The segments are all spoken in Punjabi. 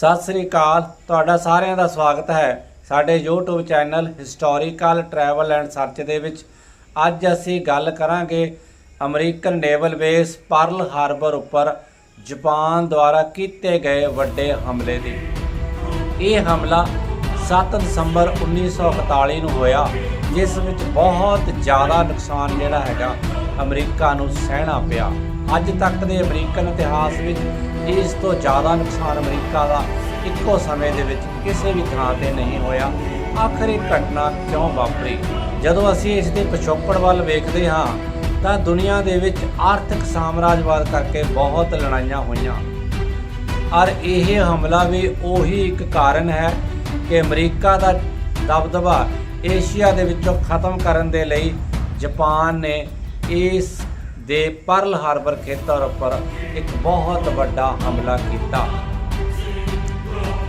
ਸਤਿ ਸ੍ਰੀ ਅਕਾਲ, ਤੁਹਾਡਾ ਸਾਰਿਆਂ ਦਾ ਸਵਾਗਤ ਹੈ ਸਾਡੇ YouTube channel historical travel and search ਦੇ ਵਿੱਚ। ਅੱਜ ਅਸੀਂ ਗੱਲ ਕਰਾਂਗੇ American naval base Pearl Harbor ਉੱਪਰ ਜਾਪਾਨ ਦੁਆਰਾ ਕੀਤੇ ਗਏ ਵੱਡੇ ਹਮਲੇ ਦੀ। ਇਹ ਹਮਲਾ 7 ਦਸੰਬਰ 1941 ਨੂੰ ਹੋਇਆ, ਜਿਸ ਵਿੱਚ ਬਹੁਤ ਜ਼ਿਆਦਾ ਨੁਕਸਾਨ ਜਿਹੜਾ ਹੈਗਾ ਅਮਰੀਕਾ ਨੂੰ ਸਹਿਣਾ ਪਿਆ। ਅੱਜ ਤੱਕ ਦੇ ਅਮਰੀਕਨ ਇਤਿਹਾਸ ਵਿੱਚ ਇਸ ਤੋਂ ਜ਼ਿਆਦਾ ਨੁਕਸਾਨ ਅਮਰੀਕਾ ਦਾ ਇੱਕੋ ਸਮੇਂ ਦੇ ਵਿੱਚ ਕਿਸੇ ਵੀ ਥਾਂ ਤੇ ਨਹੀਂ ਹੋਇਆ। ਆਖਰ ਇਹ ਘਟਨਾ ਕਿਉਂ ਵਾਪਰੀ? ਜਦੋਂ ਅਸੀਂ ਇਸ ਦੇ ਪਿਛੋਕੜ ਵੱਲ ਵੇਖਦੇ ਹਾਂ, ਤਾਂ ਦੁਨੀਆ ਦੇ ਵਿੱਚ ਆਰਥਿਕ ਸਾਮਰਾਜਵਾਦ ਕਰਕੇ ਬਹੁਤ ਲੜਾਈਆਂ ਹੋਈਆਂ। ਔਰ ਇਹ ਹਮਲਾ ਵੀ ਉਹੀ ਇੱਕ ਕਾਰਨ ਹੈ ਕਿ ਅਮਰੀਕਾ ਦਾ ਦਬਦਬਾ ਏਸ਼ੀਆ ਦੇ ਵਿੱਚੋਂ ਖਤਮ ਕਰਨ ਦੇ ਲਈ ਜਾਪਾਨ ਨੇ ਇਸ ਦੇ ਪਰਲ ਹਾਰਬਰ ਖੇਤਰ ਉੱਪਰ ਇੱਕ ਬਹੁਤ ਵੱਡਾ ਹਮਲਾ ਕੀਤਾ।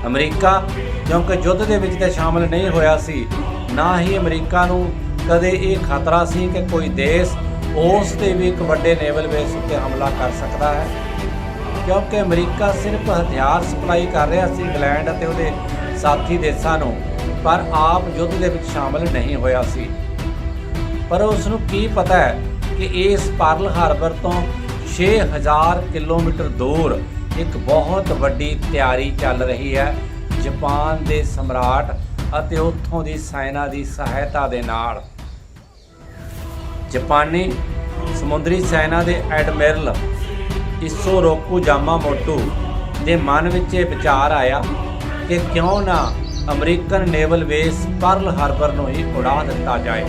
ਅਮਰੀਕਾ, ਕਿਉਂਕਿ ਯੁੱਧ ਦੇ ਵਿੱਚ ਤਾਂ ਸ਼ਾਮਲ ਨਹੀਂ ਹੋਇਆ ਸੀ, ਨਾ ਹੀ ਅਮਰੀਕਾ ਨੂੰ ਕਦੇ ਇਹ ਖਤਰਾ ਸੀ ਕਿ ਕੋਈ ਦੇਸ਼ ਉਸ ਤੇ ਵੀ ਇੱਕ ਵੱਡੇ ਨੇਵਲ ਬੇਸ ਉੱਤੇ ਹਮਲਾ ਕਰ ਸਕਦਾ ਹੈ। ਕਿਉਂਕਿ ਅਮਰੀਕਾ ਸਿਰਫ ਹਥਿਆਰ ਸਪਲਾਈ ਕਰ ਰਿਹਾ ਸੀ ਇੰਗਲੈਂਡ ਅਤੇ ਉਹਦੇ ਸਾਥੀ ਦੇਸ਼ਾਂ ਨੂੰ, ਪਰ ਆਪ ਯੁੱਧ ਦੇ ਵਿੱਚ ਸ਼ਾਮਲ ਨਹੀਂ ਹੋਇਆ ਸੀ। ਪਰ ਉਸ ਨੂੰ ਕੀ ਪਤਾ ਹੈ ਕਿ ਇਸ ਪਰਲ ਹਾਰਬਰ ਤੋਂ 6000 ਕਿਲੋਮੀਟਰ ਦੂਰ ਇੱਕ ਬਹੁਤ ਵੱਡੀ ਤਿਆਰੀ ਚੱਲ ਰਹੀ ਹੈ। ਜਾਪਾਨ ਦੇ ਸਮਰਾਟ ਅਤੇ ਉੱਥੋਂ ਦੀ ਸੈਨਾ ਦੀ ਸਹਾਇਤਾ ਦੇ ਨਾਲ। ਜਾਪਾਨੀ ਸਮੁੰਦਰੀ ਸੈਨਾ ਦੇ ਐਡਮਿਰਲ ਇਸੋ ਰੋਕੂ ਜਾਮਾਮੋਟੋ ਦੇ ਮਨ ਵਿੱਚ ਇਹ ਵਿਚਾਰ ਆਇਆ ਕਿ ਕਿਉਂ ਨਾ American naval base Pearl Harbor ਨੂੰ ਹੀ ਉਡਾ ਦਿੱਤਾ ਜਾਏ।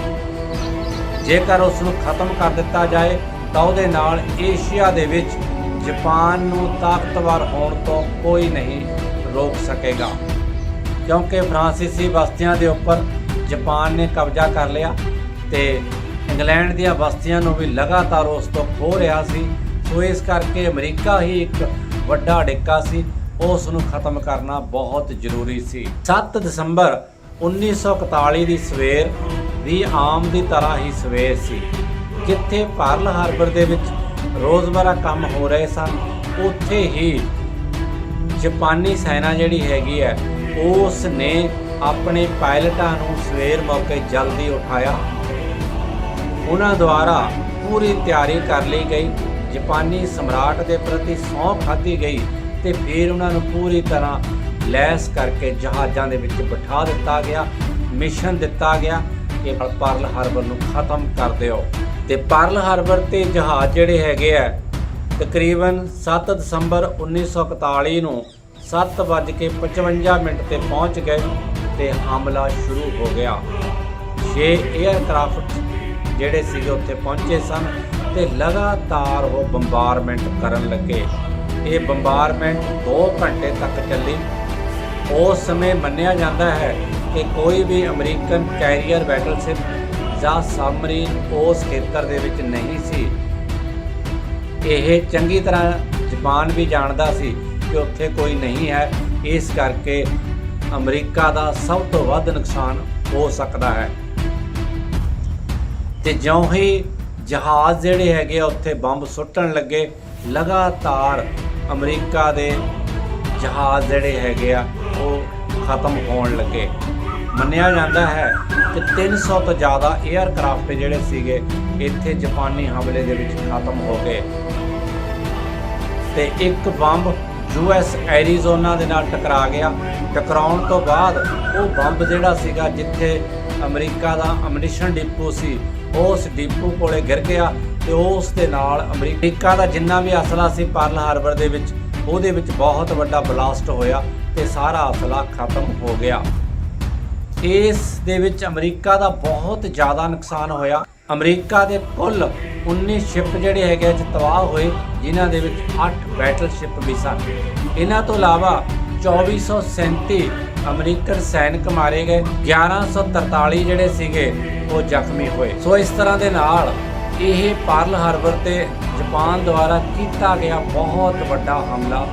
ਜੇਕਰ ਉਸ ਨੂੰ ਖਤਮ ਕਰ ਦਿੱਤਾ ਜਾਏ, ਤਾਂ ਉਹਦੇ ਨਾਲ ਏਸ਼ੀਆ ਦੇ ਵਿੱਚ ਜਾਪਾਨ ਨੂੰ ਤਾਕਤਵਰ ਹੋਣ ਤੋਂ ਕੋਈ ਨਹੀਂ ਰੋਕ ਸਕੇਗਾ। ਕਿਉਂਕਿ ਫਰਾਂਸੀਸੀ ਬਸਤੀਆਂ ਦੇ ਉੱਪਰ ਜਾਪਾਨ ਨੇ ਕਬਜ਼ਾ ਕਰ ਲਿਆ ਤੇ ਇੰਗਲੈਂਡ ਦੀਆਂ ਬਸਤੀਆਂ ਨੂੰ ਵੀ ਲਗਾਤਾਰ ਉਸ ਤੋਂ ਖੋ ਰਿਹਾ ਸੀ। ਸੋ ਇਸ ਕਰਕੇ ਅਮਰੀਕਾ ਹੀ ਇੱਕ ਵੱਡਾ ਡਿੱਕਾ ਸੀ। ਉਸ ਨੂੰ ਖਤਮ ਕਰਨਾ ਬਹੁਤ ਜ਼ਰੂਰੀ ਸੀ। 7 ਦਸੰਬਰ 1941 ਦੀ ਸਵੇਰ ਵੀ ਆਮ ਦੀ ਤਰ੍ਹਾਂ ਹੀ ਸਵੇਰ ਸੀ। ਜਿੱਥੇ ਪਾਰਲ ਹਾਰਬਰ ਦੇ ਵਿੱਚ ਰੋਜ਼ਮਰਾ ਕੰਮ ਹੋ ਰਹੇ ਸਨ, ਉੱਥੇ ਹੀ ਜਾਪਾਨੀ ਸੈਨਾ ਜਿਹੜੀ ਹੈਗੀ ਹੈ ਉਸ ਨੇ ਆਪਣੇ ਪਾਇਲਟਾਂ ਨੂੰ ਸਵੇਰ ਮੌਕੇ ਜਲਦੀ ਉਠਾਇਆ। ਉਹਨਾਂ ਦੁਆਰਾ ਪੂਰੀ ਤਿਆਰੀ ਕਰ ਲਈ ਗਈ। ਜਾਪਾਨੀ ਸਮਰਾਟ ਦੇ ਪ੍ਰਤੀ ਸੌਂ ਖਾਧੀ ਗਈ ਤੇ ਫਿਰ ਉਹਨਾਂ ਨੂੰ ਪੂਰੀ ਤਰ੍ਹਾਂ ਲੈਸ ਕਰਕੇ ਜਹਾਜ਼ਾਂ ਦੇ ਵਿੱਚ ਬਿਠਾ ਦਿੱਤਾ ਗਿਆ, ਮਿਸ਼ਨ ਦਿੱਤਾ ਗਿਆ। ਕਿ ਪਰਲ ਹਾਰਬਰ ਨੂੰ ਖਤਮ ਕਰ ਦਿਓ। ਤੇ ਪਰਲ ਹਾਰਬਰ ਤੇ ਜਹਾਜ਼ ਜਿਹੜੇ ਹੈਗੇ ਆ, ਤਕਰੀਬਨ 7 ਦਸੰਬਰ 1941 ਨੂੰ 7:55 ਮਿੰਟ ਤੇ ਪਹੁੰਚ ਗਏ ਤੇ ਹਮਲਾ ਸ਼ੁਰੂ ਹੋ ਗਿਆ। 6 에ਅਰਕ੍ਰਾਫਟ ਜਿਹੜੇ ਸੀਗੇ ਉੱਥੇ ਪਹੁੰਚੇ ਸਨ ਤੇ ਲਗਾਤਾਰ ਉਹ ਬੰਬਾਰਮੈਂਟ ਕਰਨ ਲੱਗੇ। ਇਹ ਬੰਬਾਰਮੈਂਟ 2 ਘੰਟੇ ਤੱਕ ਚੱਲੀ। ਉਸ ਸਮੇਂ ਮੰਨਿਆ ਜਾਂਦਾ ਹੈ ਕਿ ਕੋਈ ਵੀ ਅਮਰੀਕਨ ਕੈਰੀਅਰ ਬੈਟਲਸ਼ਿਪ ਜਾਂ ਸਬਮਰੀਨ ਉਸ ਖੇਤਰ ਦੇ ਵਿੱਚ ਨਹੀਂ ਸੀ। ਇਹ ਚੰਗੀ ਤਰ੍ਹਾਂ ਜਾਪਾਨ ਵੀ ਜਾਣਦਾ ਸੀ ਕਿ ਉੱਥੇ ਕੋਈ ਨਹੀਂ ਹੈ। ਇਸ ਕਰਕੇ ਅਮਰੀਕਾ ਦਾ ਸਭ ਤੋਂ ਵੱਧ ਨੁਕਸਾਨ ਹੋ ਸਕਦਾ ਹੈ। ਤੇ ਜਿਉਂ ਹੀ ਜਹਾਜ਼ ਜਿਹੜੇ ਹੈਗੇ ਆ, ਉੱਥੇ ਬੰਬ ਸੁੱਟਣ ਲੱਗੇ, ਲਗਾਤਾਰ ਅਮਰੀਕਾ ਦੇ ਜਹਾਜ਼ ਜਿਹੜੇ ਹੈਗੇ ਆ, ਉਹ ਖਤਮ ਹੋਣ ਲੱਗੇ। ਮੰਨਿਆ ਜਾਂਦਾ ਹੈ ਕਿ 300 ਤੋਂ ਜ਼ਿਆਦਾ 에ਅਰਕ੍ਰਾਫਟ ਜਿਹੜੇ ਸੀਗੇ, ਇੱਥੇ ਜਾਪਾਨੀ ਹਮਲੇ ਦੇ ਵਿੱਚ ਖਤਮ ਹੋ ਗਏ। ਤੇ ਇੱਕ ਬੰਬ ਯੂਐਸ ਐਰੀਜ਼ੋਨਾ ਦੇ ਨਾਲ ਟਕਰਾ ਗਿਆ। ਟਕਰਾਉਣ ਤੋਂ ਬਾਅਦ ਉਹ ਬੰਬ ਜਿਹੜਾ ਸੀਗਾ, ਜਿੱਥੇ ਅਮਰੀਕਾ ਦਾ ਅਮਨੀਸ਼ਨ ਡਿਪੂ ਸੀ, ਉਸ ਡਿਪੂ ਕੋਲੇ ਗਿਰ ਗਿਆ ਤੇ ਉਸ ਦੇ ਨਾਲ ਅਮਰੀਕਾ ਦਾ ਜਿੰਨਾ ਵੀ ਅਸਲਾ ਸੀ ਪਰਲ ਹਾਰਬਰ ਦੇ ਵਿੱਚ ਉਹਦੇ ਵਿੱਚ ਬਹੁਤ ਵੱਡਾ ਬਲਾਸਟ ਹੋਇਆ ਤੇ ਸਾਰਾ ਅਸਲਾ ਖਤਮ ਹੋ ਗਿਆ। ਇਸ ਦੇ ਵਿੱਚ ਅਮਰੀਕਾ ਦਾ ਬਹੁਤ ਜ਼ਿਆਦਾ ਨੁਕਸਾਨ ਹੋਇਆ। ਅਮਰੀਕਾ ਦੇ ਕੁੱਲ 19 ਸ਼ਿਪ ਜਿਹੜੇ ਹੈਗੇ ਚ ਤਬਾਹ ਹੋਏ, ਜਿਨ੍ਹਾਂ ਦੇ ਵਿੱਚ 8 ਬੈਟਲਸ਼ਿਪ ਵੀ ਸਨ। ਇਹਨਾਂ ਤੋਂ ਇਲਾਵਾ 2437 ਅਮਰੀਕਨ ਸੈਨਿਕ ਮਾਰੇ ਗਏ 1143 ਜਿਹੜੇ ਸੀਗੇ, ਉਹ ਜ਼ਖਮੀ ਹੋਏ। ਸੋ ਇਸ ਤਰ੍ਹਾਂ ਦੇ ਨਾਲ ਇਹ ਪਾਰਲ ਹਾਰਬਰ ਤੇ ਜਾਪਾਨ ਦੁਆਰਾ ਕੀਤਾ ਗਿਆ ਬਹੁਤ ਵੱਡਾ ਹਮਲਾ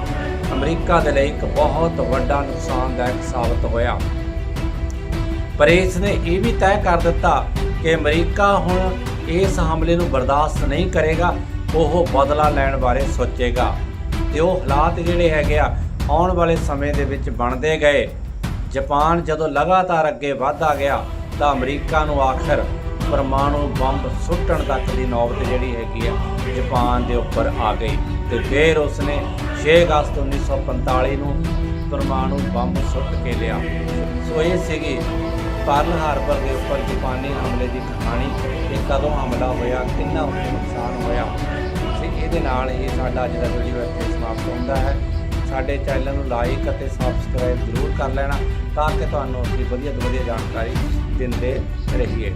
ਅਮਰੀਕਾ ਦੇ ਲਈ ਇੱਕ ਬਹੁਤ ਵੱਡਾ ਨੁਕਸਾਨਦਾਇਕ ਸਾਬਤ ਹੋਇਆ। ਪਰ ਇਸ ਨੇ ਇਹ ਵੀ ਤੈਅ ਕਰ ਦਿੱਤਾ ਕਿ ਅਮਰੀਕਾ ਹੁਣ ਇਸ ਹਮਲੇ ਨੂੰ ਬਰਦਾਸ਼ਤ ਨਹੀਂ ਕਰੇਗਾ, ਉਹ ਬਦਲਾ ਲੈਣ ਬਾਰੇ ਸੋਚੇਗਾ ਤੇ ਉਹ ਹਾਲਾਤ ਜਿਹੜੇ ਹੈਗੇ ਆ, ਆਉਣ ਵਾਲੇ ਸਮੇਂ ਦੇ ਵਿੱਚ ਬਣਦੇ ਗਏ। ਜਾਪਾਨ ਜਦੋਂ ਲਗਾਤਾਰ ਅੱਗੇ ਵਧਦਾ ਗਿਆ ਤਾਂ ਅਮਰੀਕਾ ਨੂੰ ਆਖਰ ਪਰਮਾਣੂ ਬੰਬ ਸੁੱਟਣ ਤੱਕ ਦੀ ਨੌਬਤ ਜਿਹੜੀ ਹੈਗੀ ਆ, ਜਾਪਾਨ ਦੇ ਉੱਪਰ ਆ ਗਈ। ਤੇ ਫਿਰ ਉਸਨੇ 6 ਅਗਸਤ 1945 ਨੂੰ ਪਰਮਾਣੂ ਬੰਬ ਸੁੱਟ ਕੇ ਲਿਆ। ਸੋ ਇਹ ਸੀਗੀ ਪਰਲ ਹਾਰਬਰ ਦੇ ਉੱਪਰ ਜਾਪਾਨੀ ਹਮਲੇ ਦੀ ਕਹਾਣੀ ਇਹ ਕਦੋਂ ਹਮਲਾ ਹੋਇਆ, ਕਿੰਨਾ ਉੱਥੇ ਨੁਕਸਾਨ ਹੋਇਆ। ਤੇ ਇਹਦੇ ਨਾਲ ਹੀ ਸਾਡਾ ਅੱਜ ਦਾ ਵੀਡੀਓ ਇੱਥੇ ਸਮਾਪਤ ਹੁੰਦਾ ਹੈ। ਸਾਡੇ ਚੈਨਲ ਨੂੰ ਲਾਈਕ ਅਤੇ ਸਬਸਕ੍ਰਾਈਬ ਜ਼ਰੂਰ ਕਰ ਲੈਣਾ, ਤਾਂ ਕਿ ਤੁਹਾਨੂੰ ਅਸੀਂ ਵਧੀਆ ਤੋਂ ਵਧੀਆ ਜਾਣਕਾਰੀ ਦਿੰਦੇ ਰਹੀਏ।